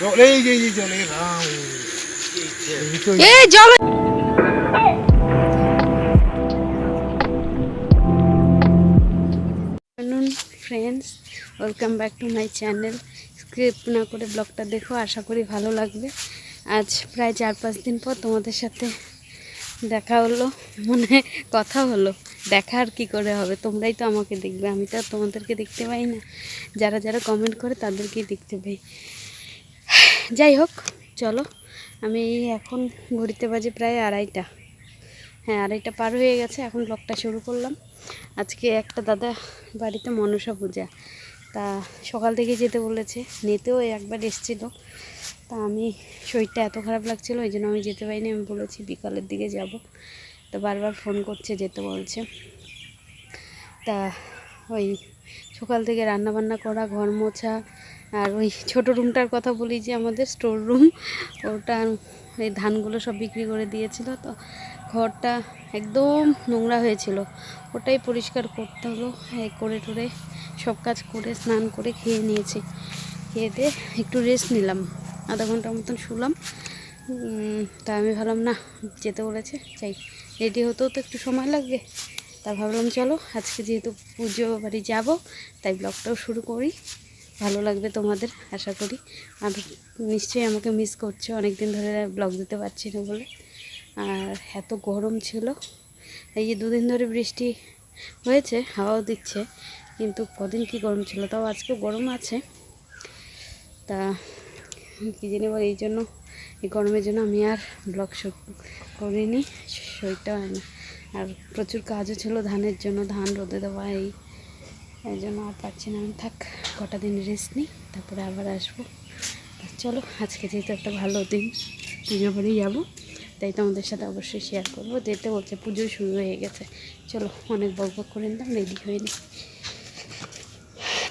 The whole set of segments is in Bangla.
জল এই যে জল রাম। এই জল friends welcome back to my channel script না করে ব্লগটা দেখো আশা করি ভালো লাগবে। আজ প্রায় চার পাঁচ দিন পর তোমাদের সাথে দেখা হলো মানে কথা হলো। দেখা আর কী করে হবে? তোমরাই তো আমাকে দেখবে। আমি তো তোমাদেরকে দেখতে পাই না। যারা যারা কমেন্ট করে তাদেরকেই দেখতে পাই। যাই হোক, চলো। আমি এখন ঘড়িতে বাজে প্রায় আড়াইটা। হ্যাঁ আড়াইটা পার হয়ে গেছে। এখন ব্লগটা শুরু করলাম। আজকে একটা দাদা বাড়িতে মনসা পূজা। তা সকাল থেকে যেতে বলেছে। নেতেও একবার এসেছিল। তা আমি শরীরটা এত খারাপ লাগছিল, ওই জন্য আমি যেতে পারিনি। আমি বলেছি বিকালের দিকে যাব। তো বারবার ফোন করছে, যেতে বলছে। তা ওই সকাল থেকে রান্না বান্না করা, ঘর মোছা, আর ওই ছোট রুমটার কথা বলি যে আমাদের স্টোর রুম ওটা এই ধানগুলো সব বিক্রি করে দিয়েছিল। তো ঘরটা একদম নোংরা হয়েছিল। ওটাই পরিষ্কার করতে হলো করে টোরে সব কাজ করে, স্নান করে খেয়ে নিয়েছি। খেয়ে দিয়ে একটু রেস্ট নিলাম। আধা ঘণ্টার মতন শুলাম। তা আমি ভাবলাম, না, যেতে বলেছে চাই রেডি হতেও তো একটু সময় লাগবে। তা ভাবলাম, চলো, আজকে যেহেতু পুজো বাড়ি যাব, তাই ব্লগটাও শুরু করি। ভালো লাগবে তোমাদের, আশা করি। আর নিশ্চয়ই আমাকে মিস করছ অনেক দিন ধরে ব্লগ দিতে পারছি না বলে। আর এত গরম ছিল, এই যে দুদিন ধরে বৃষ্টি হয়েছে, হাওয়াও দিচ্ছে, কিন্তু কদিন কি গরম ছিল, তাও আজকে গরম আছে। তা কী জানি বল, এই জন্য, এই গরমের জন্য আমি আর ব্লগ শুট করিনি শরীরটা আর প্রচুর কাজও ছিল ধানের জন্য, ধান রোদে দেওয়া এই এই জন্য আর পারছি না আমি। থাক, কটা দিন রেস্ট নিই, তারপরে আবার আসব। চলো, আজকে যেহেতু একটা ভালো দিন, পুজো বাড়ি যাব, তাই তোমাদের সাথে অবশ্যই শেয়ার করব। যেতে বলছে পুজো শুরু হয়ে গেছে। চলো, অনেক বক বক করে নিলাম রেডি হয়ে নি।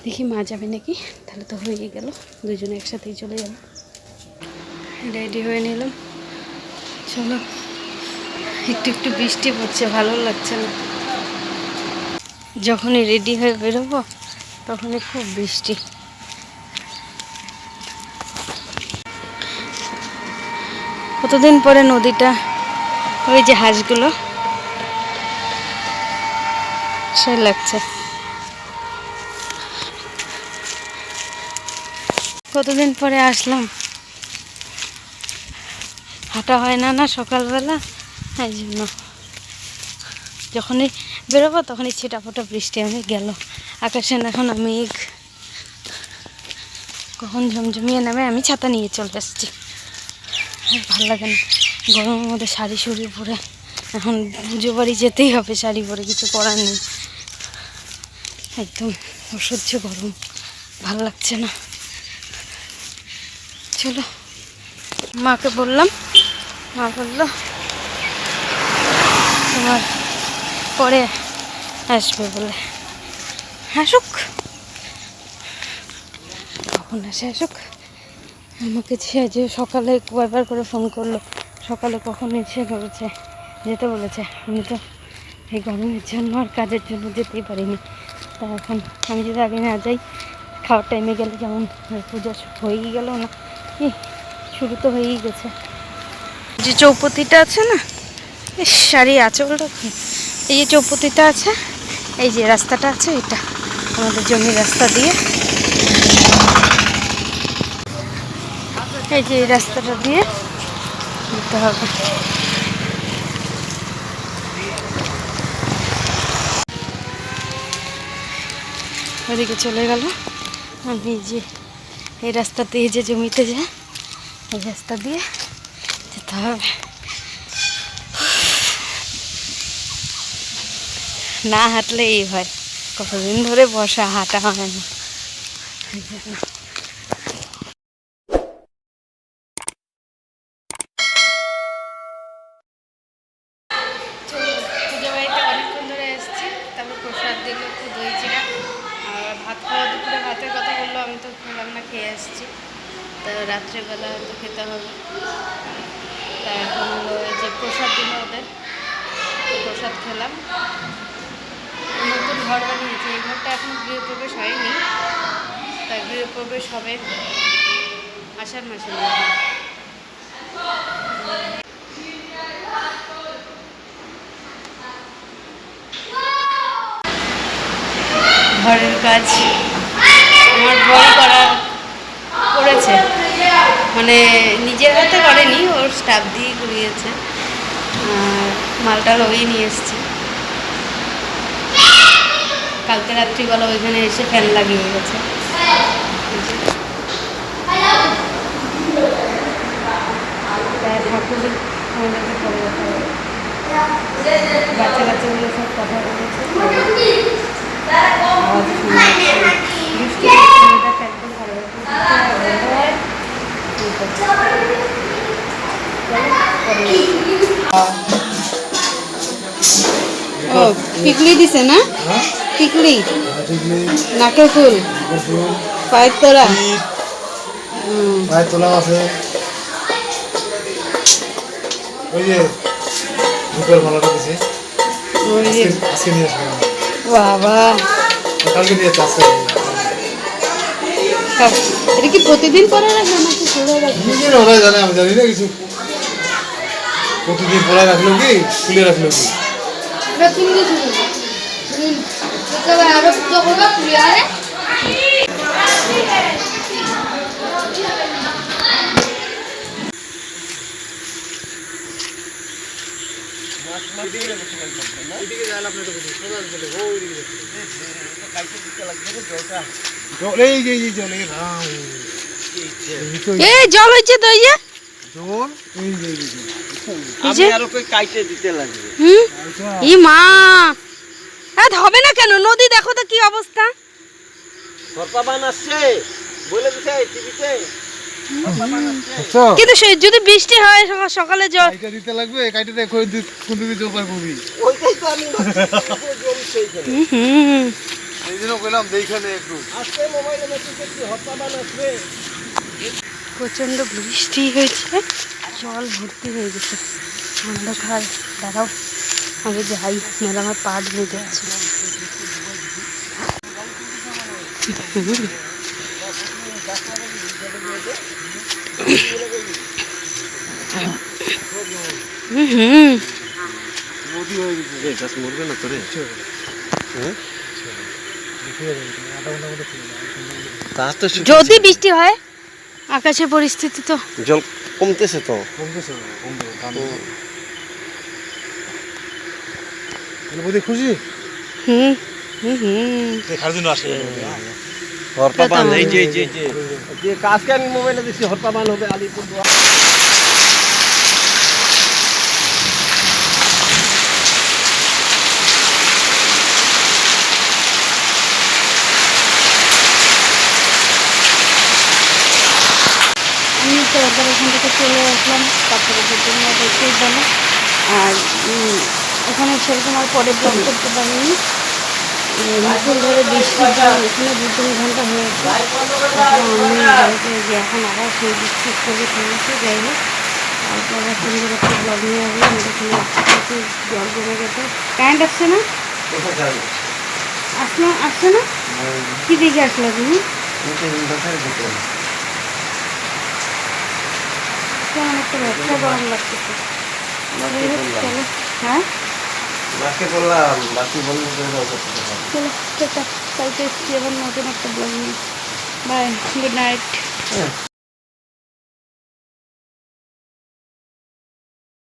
দেখি মা যাবে নাকি? তাহলে তো হয়ে গেল, দুজনে একসাথেই চলে যাব। রেডি হয়ে নিলাম। চলো, একটু একটু বৃষ্টি পড়ছে, ভালো লাগছে না। যখনই রেডি হয়ে বেরোবো, তখনই খুব বৃষ্টি। কতদিন পরে নদীটা, ওই যে হাঁসগুলো সে লাগছে। কতদিন পরে আসলাম? হাঁটা হয় না না সকালবেলা, এই জন্য। যখনই বেরোবো, তখনই ছিটা ফোটা বৃষ্টি আমি গেল। আকাশে এখন মেঘ। কখন ঝমঝমিয়ে নামে, আমি ছাতা নিয়ে চলে আসছি। ভালো লাগে না। গরমের মধ্যে শাড়ি শুড়ি পরে এখন পুজো বাড়ি যেতেই হবে, শাড়ি পরে কিছু করার নেই। একদম অসহ্য গরম। ভালো লাগছে না। চলো, মাকে বললাম মা বলল তোমার পরে আসবে বলে। আসুক। কখন আসে আসুক। আমাকে সে যে সকালে কয়েকবার করে ফোন করল। সকালে কখন এসে বলেছে, যেতে বলেছে। আমি তো এই গরমের জন্য আর কাজের জন্য যেতেই পারিনি। তা এখন আমি যদি আগে না যাই, খাওয়ার টাইমে গেলে যেমন পুজো হয়েই গেল না। কি শুরু তো হয়েই গেছে। যে চৌপতিটা আছে না? শাড়ি আঁচলটা এই যে চৌপতিটা আছে, এই যে রাস্তাটা আছে, এটা আমাদের জমির রাস্তা দিয়ে। এই যে এই রাস্তাটা দিয়ে যেতে হবে। ওদিকে চলে গেল। আমি যে এই রাস্তা দিয়ে যে জমিতে যায় এই রাস্তা দিয়ে যেতে হবে। না হাঁটলে এই হয়। কতদিন ধরে বসা, হাঁটা হয় না। খেয়ে এসেছি। তা রাত্রেবেলা হয়তো খেতে হবে। তা এখন হলো যে প্রসাদ দিল ওদের। প্রসাদ খেলাম। নতুন ঘর বানিয়েছি। এই ঘরটা এখন গৃহপ্রবেশ হয়নি। তা গৃহপ্রবেশ হবে আষাঢ় মাসে মনে হয়। ঘরের কাজ আমার বই করা করেছে। মানে নিজের হাতে করেনি, ওর স্টাফ দিয়ে করিয়েছে আর মালটাল ওই নিয়ে এসছে। কালকে রাত্রিবেলা ওইখানে এসে ফ্যান লাগিয়ে গেছে। বাচ্চা কাচ্চাগুলো সব কথা বলেছে। টিকলি দিছে না? টিকলি? নাকের ফুল? পায়ের হুম পায়ের তোলা আছে। ওই যে বুকের মালাটা দিছে। আজকে- নিয়ে বাবা। কালকে এটা কি প্রতিদিন পরে রাখবে নাকি খুলে রাখবে কি জানে ওরাই জানে আমি জানি না কিছু। প্রতিদিন পড়া রাখল কি খুলে রাখল কি? জল এই যে এই যে জল এই রাম এই তো এই জল হয়েছে তো এই যে জল এই যে এই যে জল। এই যে আরও কই কাইটে দিতে লাগবে হুম আচ্ছা ই মা এত হবে না কেন? নদী দেখো তো কি অবস্থা। সরপা আসছে। বলে দিছে টিভিতে। আচ্ছা। কিন্তু সে যদি বৃষ্টি হয় সকা- সকালে জল দিতে লাগবে কাইটা দিয়ে কোন দিক কোন দিকে জোপার করবি ওইটাই তো আমি জমছে এইখানে। হুম, হুম। এই জন্য কইলাম দেখখানে একটু। আজকে মোবাইলে মেসেজ করছি হরপা আসবে প্রচণ্ড বৃষ্টি হয়েছে জল ভর্তি হয়ে গেছে। অন্ধকার দাঁড়াও। আগে যাই নাহলে আমার পা ঢুকে যাচ্ছে। হুম হয়ে হ্যাঁ তো যদি বৃষ্টি হয় আকাশের পরিস্থিতি তো জল কমতেছে তো। কমতেছে খুশি? হুম হুম হুম দেখার জন্য আসে। হরপা বান। এই যে যে যে। যে আজকে আমি মোবাইলে দেখছি হরপা বান হবে আলিপুর আমি তো ওদের ওখান থেকে চলে আসলাম বাচ্চাদের জন্য দেখতেই আর ওখানে সেরকম আর পরে ব্লক করতে পারিনি। মুসুল ধরে বৃষ্টির জল এখানে দু তিন ঘণ্টা হয়েছে। আমি বাড়িতে যে এখন আবার সেই বৃষ্টি করে ফেলেছে যাই হোক তারপর আবার সুন্দর একটা ব্লগ নিয়ে এখানে প্রচুর জল জমে গেছে। কারেন্ট আসছে না? আসলো আসছে না? কি দেখে আসলো তুমি? কেমন একটা ব্যবসা গরম লাগতেছে। হ্যাঁ? মাকে বললাম বাকি বন্ধ করে দাও চলো টাটা কালকে এসছি আবার নতুন একটা ব্লগ নিয়ে। Bye good night